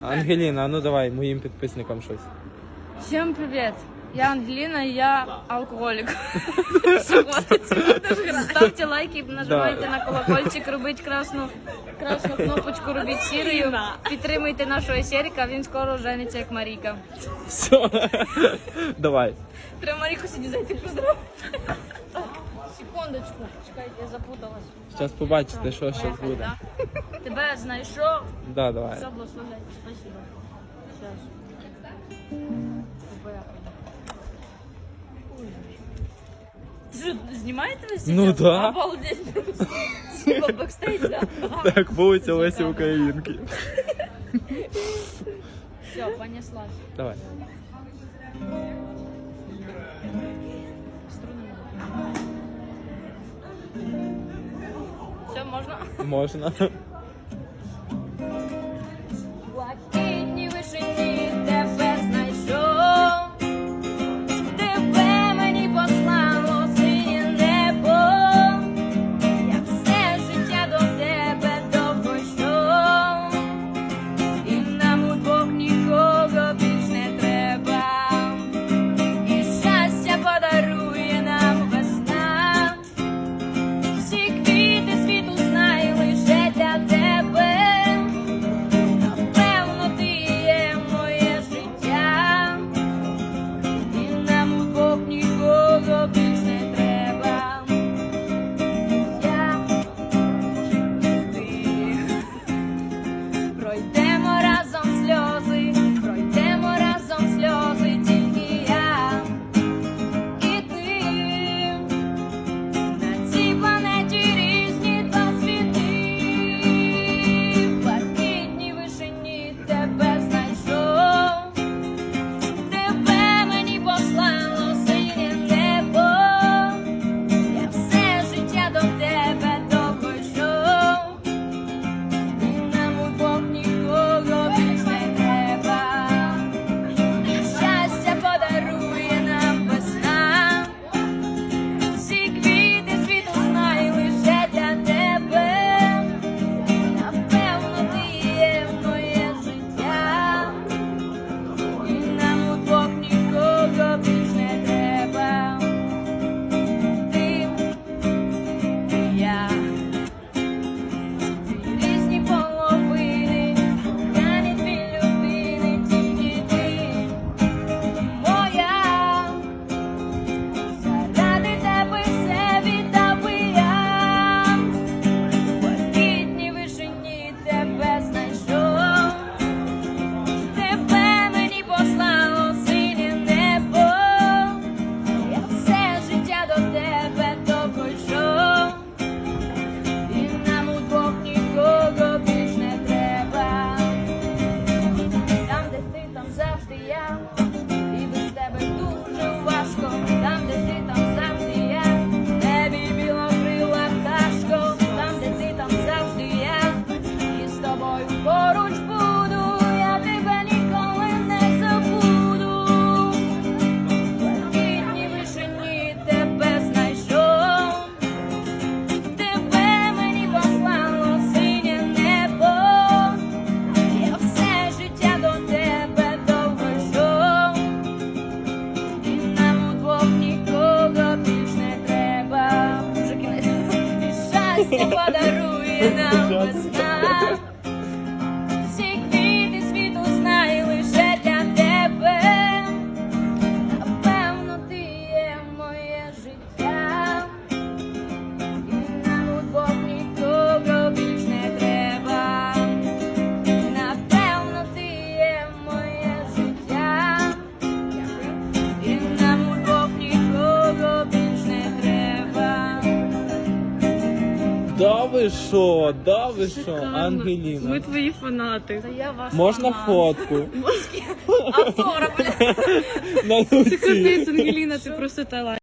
Ангеліна, ну давай моїм підписникам щось. Всім привіт! Я Ангеліна, я алкоголік. Ставте лайки, нажимайте на колокольчик, робіть красну, красну кнопочку, робіть сірою. Підтримуйте нашого серіка, він скоро жениться як Маріка. Все. Давай. Треба Маріку сьогодні зайти поздравити. Секундочку, чекай, я запуталась. Зараз побачите, що зараз буде. Тебе знайшов. Да, давай. Все благословляю. Спасибо. Зараз. Знімаєте ви Ну да. Обалдеть. Бекстейдж, да? Так вулиця Лесі Українки. Все, понеслась. Давай. Можна. Можна. Detroit. подарує нам. Да ви що, да ви що, Шикарно. Ангеліна. Ми твої фанати. Та я вас Можна фанат. фотку? Автора, блядь. На руці. Ти Ангеліна, ти просто талант.